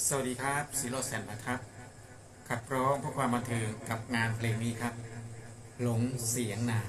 สวัสดีครับศิโรแสนนะครับขับร้องเพื่อความบันเทิงกับงานเพลงนี้ครับ หลงเสียงนา